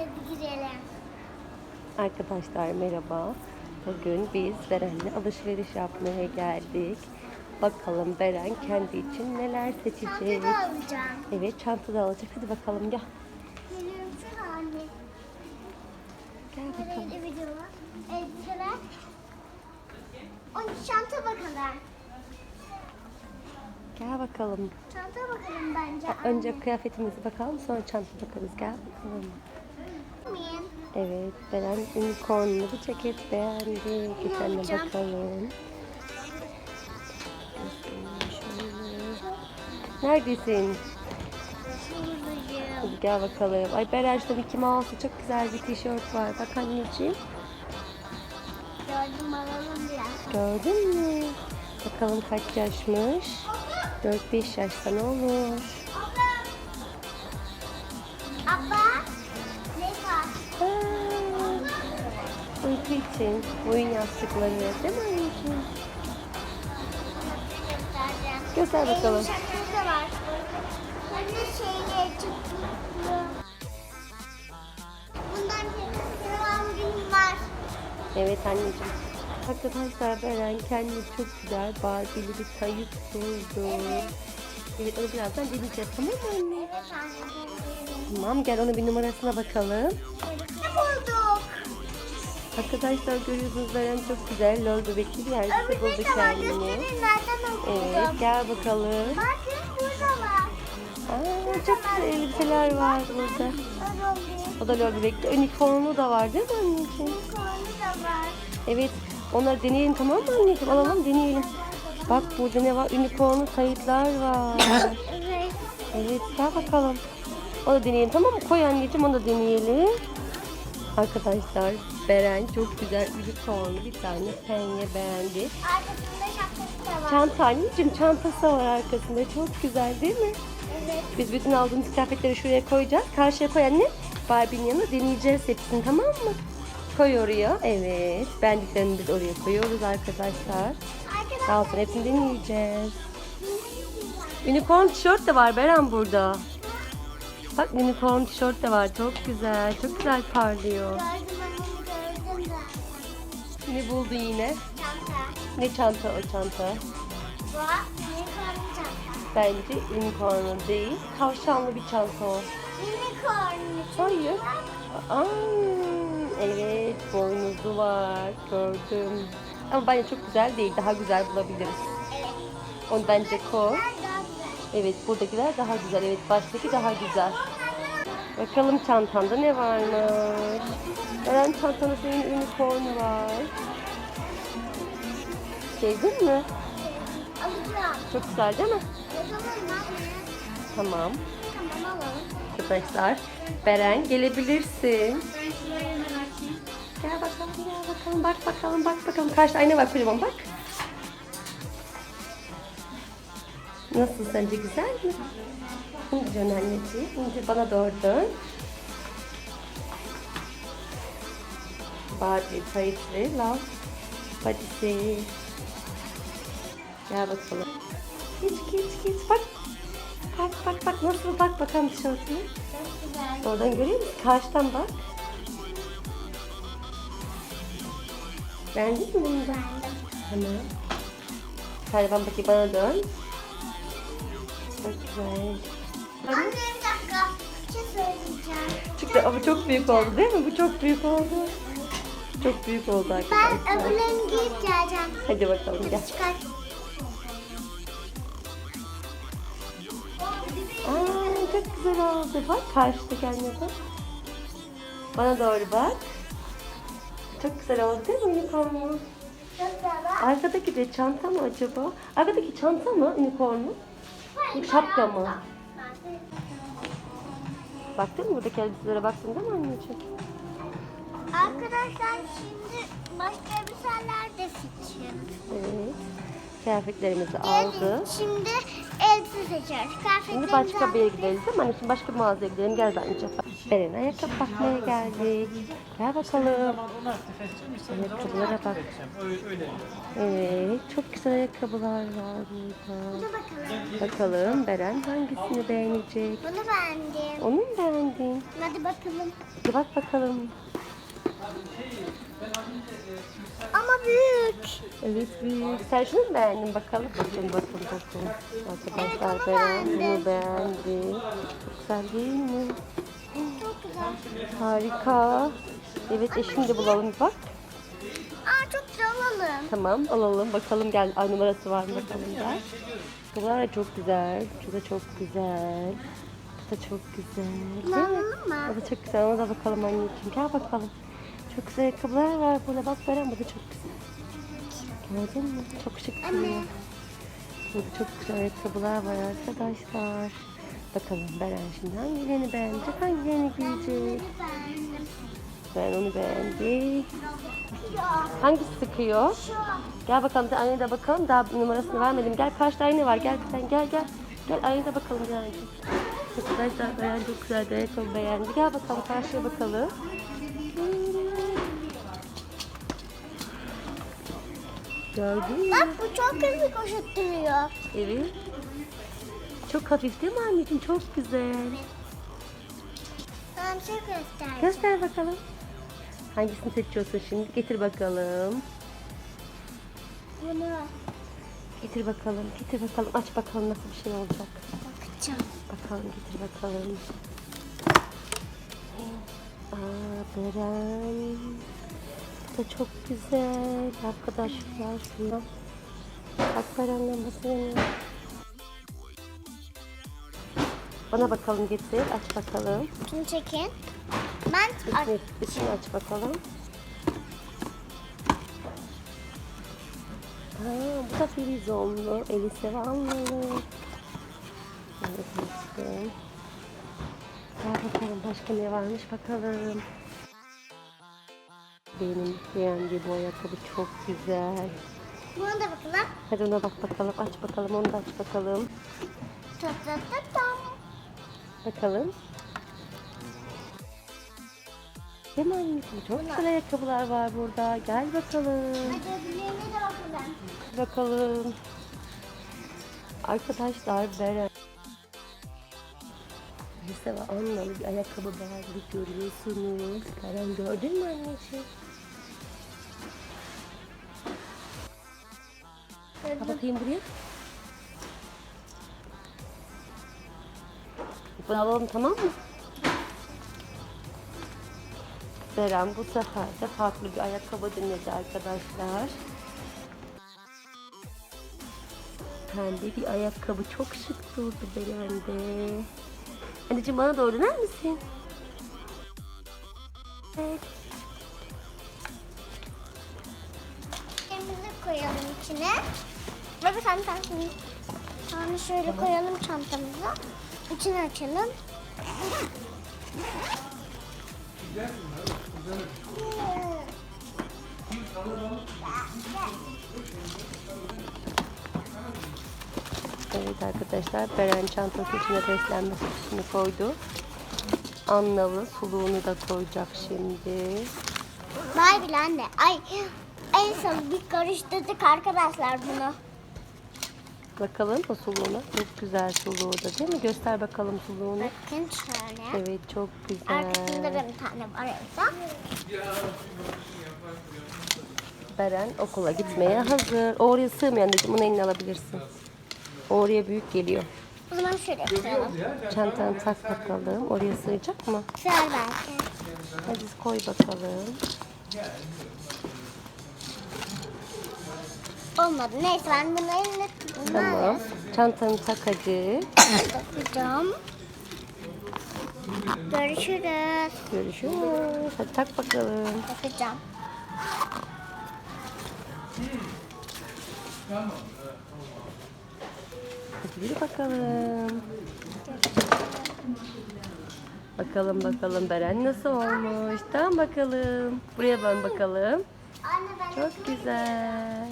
Hadi gidelim. Arkadaşlar merhaba. Bugün biz Beren'le alışveriş yapmaya geldik. Bakalım Beren kendi için neler seçecek. Çanta da alacağım. Evet çanta da alacak. Hadi bakalım gel. Geliyorum şu anne. Gel bakalım. Var. Elbiseler. Onun çanta bakalım. Gel bakalım. Çanta bakalım bence. Önce kıyafetimize bakalım sonra çanta bakarız. Gel bakalım. Evet Beren unicornlu bir ceket beğendi. Geçen de alacağım? bakalım. Neredesin? Hadi gel bakalım. Ay şurada Mickey Mouse'lu çok güzel bir tişört var. Bak anneciğim. Gördüm alalım biraz. Gördün mü? Bakalım kaç yaşmış? 4-5 yaşta ne olur? Uyku için oyun yastıkları değil mi anneciğim? Göster bakalım. Yumuşakları da var. Hani şeyle çıktı. Bundan bir var. Evet anneciğim. Arkadaşlar Beren kendi çok güzel Barbie'li bir kayıt buldu. Evet onu birazdan deneyeceğiz tamam mı anne? Evet anne. Tamam gel onun bir numarasına bakalım. Ne bulduk? Arkadaşlar görüyorsunuz Beren çok güzel lol bebekli bir Öbürleri buldu okudum. Evet gel bakalım. Bakın burada var. Aa, çok güzel elbiseler var burada. O da lol bebekli. Unicornlu da var değil mi anneciğim? Konu da var. Evet onları deneyelim tamam mı anneciğim? Alalım deneyelim. Bak burada ne var? Unicornlu kayıtlar var. Evet. Evet gel bakalım. Onu da deneyelim tamam mı? Koy anneciğim onu da deneyelim. Arkadaşlar Beren çok güzel unicornlu bir tane penye beğendi. Arkasında şapkası da var. Çanta anneciğim çantası var arkasında. Çok güzel değil mi? Evet. Biz bütün aldığımız kıyafetleri şuraya koyacağız. Karşıya koy anne. Barbie'nin yanına deneyeceğiz hepsini tamam mı? Koy oraya. Evet. Beğendiklerini biz oraya koyuyoruz arkadaşlar. Arkadaşlar. Daha sonra hepsini deneyeceğiz. Unicorn tişört de var Beren burada. Bak unicorn tişört de var. Çok güzel. Çok güzel parlıyor. Ne buldu yine? Çanta. Ne çanta o çanta? Bu unicorn çanta. Bence unicorn değil. Tavşanlı bir çanta o. Unicorn. Hayır. Aa, evet boynuzlu var. Gördüm. Ama bence çok güzel değil. Daha güzel bulabiliriz. Evet. Onu bence koy. Evet buradakiler daha güzel. Evet baştaki daha güzel. Bakalım çantanda ne varmış. Eren çantanda senin unicorn var. Sevdin mi? Çok güzel değil mi? Tamam. Tamam. Arkadaşlar Beren gelebilirsin. Gel bakalım gel bakalım bak bakalım bak bakalım. Karşıda ayna var kocaman bak. Nasıl sence güzel mi? Şimdi dön anneciğim. Şimdi bana doğru dön. Barbie kayıtlı love badisi. Gel bakalım. Geç geç geç bak. Bak bak bak nasıl bak bakalım tişörtüne. Oradan görüyor musun? Karşıdan bak. Beğendin mi bunu da? Tamam. Hadi ben bakayım bana dön. Çok güzel. Anne bir dakika. Bir şey söyleyeceğim. Çıktı ama çok büyük oldu değil mi? Bu çok büyük oldu. Çok büyük oldu Ben arkadaşlar. öbürlerini giyip geleceğim. Hadi bakalım gel. Çıkar. Aa, çok güzel oldu. Bak karşıdaki annede. Bana doğru bak. Çok güzel oldu değil mi güzel. Arkadaki de çanta mı acaba? Arkadaki çanta mı unicornlu? Bu şapka mı? Baktın mı buradaki elbiselere baktın değil mi anneciğim? Arkadaşlar şimdi başka elbiseler de seçiyoruz. Evet. Kıyafetlerimizi aldı. Şimdi elbise seçiyoruz. Şimdi başka bir yere gidelim değil mi? Anne şimdi başka bir mağazaya gidelim. Gel bence. Beren ayakkabı bakmaya geldik. Gel bakalım. Ayakkabılara bak. Evet. Çok güzel ayakkabılar var burada. Bakalım. Beren hangisini beğenecek? Bunu beğendim. Onu mu beğendin? Hadi bakalım. Bir bak bakalım. Ama büyük. Evet büyük. Sen şunu mu beğendin bakalım? Bakın bakın bakın. Arkadaşlar Evet, Beren bunu beğendi. Güzel değil mi? Çok güzel. Harika. Evet eşini de bulalım bak. Aa çok güzel alalım. Tamam alalım bakalım gel. Ay numarası var mı bakalım gel. Bu da çok güzel. Şu da çok güzel. Bu da çok güzel. Bunu alalım mı? O da çok güzel. Ona da bakalım anneciğim. Gel bakalım. Çok güzel ayakkabılar var burada. Bak Beren bu da çok güzel. Gördün mü? Çok şık duruyor. Burada çok güzel ayakkabılar var arkadaşlar. Bakalım Beren şimdi hangilerini beğenecek, hangilerini giyecek. Ben onu beğendim. Hangisi sıkıyor? Gel bakalım bir aynada bakalım. Daha numarasını vermedim. Gel karşıda ayna var. Gel sen gel gel. Gel aynada bakalım bir aynada. Arkadaşlar beğendi çok güzel bir ayakkabı beğendi. Gel bakalım karşıya bakalım. Gördün mü? Bak bu çok hızlı koşutturuyor. Evet. Çok hafif değil mi anneciğim? Çok güzel. Sana bir şey göstereceğim. Göster bakalım. Hangisini seçiyorsun şimdi? Getir bakalım. Bunu Getir bakalım. Getir bakalım. Aç bakalım nasıl bir şey olacak. bakacağım. Bakalım getir bakalım. Aa Beren. Bu da çok güzel. Arkadaşlar şuna. Bak Beren lambası Bana bakalım getir. Aç bakalım. Şunu çekin. Ben Ay, Evet, içini aç bakalım. Aa, bu da filizonlu. Elise Vanlı. Evet, aşkım. Gel bakalım başka ne varmış bakalım. Benim beğendiğim bu ayakkabı çok güzel. buna da bakalım. Hadi ona bak bakalım. Aç bakalım. Onu da aç bakalım. Ta ta tam. Bakalım. Değil mi? Çok güzel ayakkabılar var burada. Gel bakalım. Hadi bakalım. Arkadaşlar Beren. Ve Anna'lı bir ayakkabı beğendik görüyorsunuz. Beren gördün mü anneciğim? Ha bakayım buraya. Bunu alalım tamam mı? Beren bu sefer de farklı bir ayakkabı denedi arkadaşlar. Pembe bir ayakkabı çok şık durdu Beren'de. Anneciğim bana doğru döner misin? Evet. Koyalım içine. Bir tane tane tane şöyle koyalım çantamıza. İçini açalım. Evet arkadaşlar Beren çantası içine beslenme sütünü koydu. Annalı suluğunu da koyacak şimdi. Vay bile anne. Ay en son bir karıştırdık arkadaşlar bunu. Bakalım o suluğuna. Çok güzel suluğu da değil mi? Göster bakalım suluğunu. Bakın şöyle. Evet çok Arkasında da güzel. bir tane var orada. Beren okula gitmeye hazır. Oraya sığmıyor anneciğim. Onu eline alabilirsin. Oraya büyük geliyor. O zaman şöyle koyalım. Çantanı tak bakalım. Oraya sığacak mı? Sığar belki. Hadi koy bakalım. Olmadı. Neyse ben bunu elimle tuttum. Tamam. Çantanı tak hadi. Takacağım. Görüşürüz. Görüşürüz. Hadi tak bakalım. Takacağım. Hadi yürü bakalım. Bakalım bakalım Beren nasıl olmuş? Tamam bakalım. Buraya ben bakalım. Çok güzel.